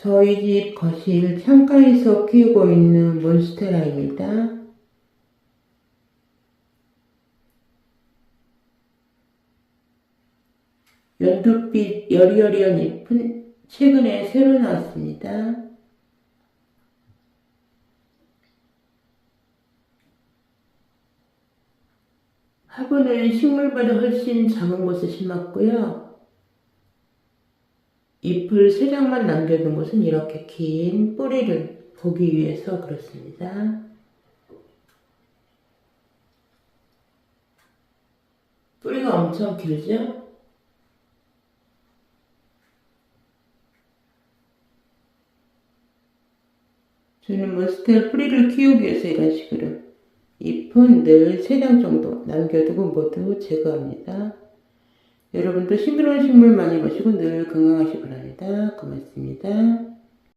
저희 집 거실 창가에서 키우고 있는 몬스테라입니다. 연두빛 여리여리한 잎은 최근에 새로 나왔습니다. 화분은 식물보다 훨씬 작은 곳에 심었고요. 잎을 세 장만 남겨둔 곳은 이렇게 긴 뿌리를 보기 위해서 그렇습니다. 뿌리가 엄청 길죠? 저는 몬스테라 뿌리를 키우기 위해서 이런 식으로 잎은 늘세장 정도 남겨두고 모두 제거합니다. 여러분도 싱그러운 식물 많이 보시고 늘 건강하시기 바랍니다. 고맙습니다.